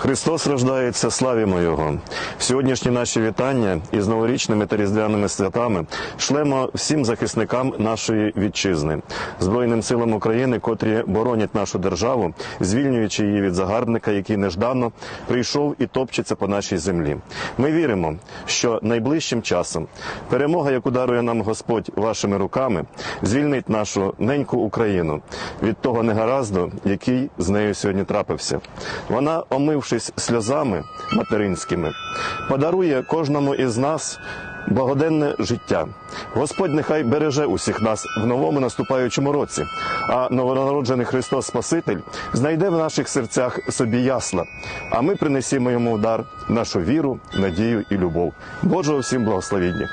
Христос рождається, славімо Його. Сьогоднішні наші вітання із новорічними та різдвяними святами шлемо всім захисникам нашої вітчизни, Збройним силам України, котрі боронять нашу державу, звільнюючи її від загарбника, який нежданно прийшов і топчеться по нашій землі. Ми віримо, що найближчим часом перемога, яку дарує нам Господь вашими руками, звільнить нашу неньку Україну від того негаразду, який з нею сьогодні трапився. Вона, омившись сльозами материнськими, подарує кожному із нас. Благоденне життя. Господь нехай береже усіх нас в новому наступаючому році, а новонароджений Христос Спаситель знайде в наших серцях собі ясла, а ми принесімо йому в дар нашу віру, надію і любов. Божого всім благословіння.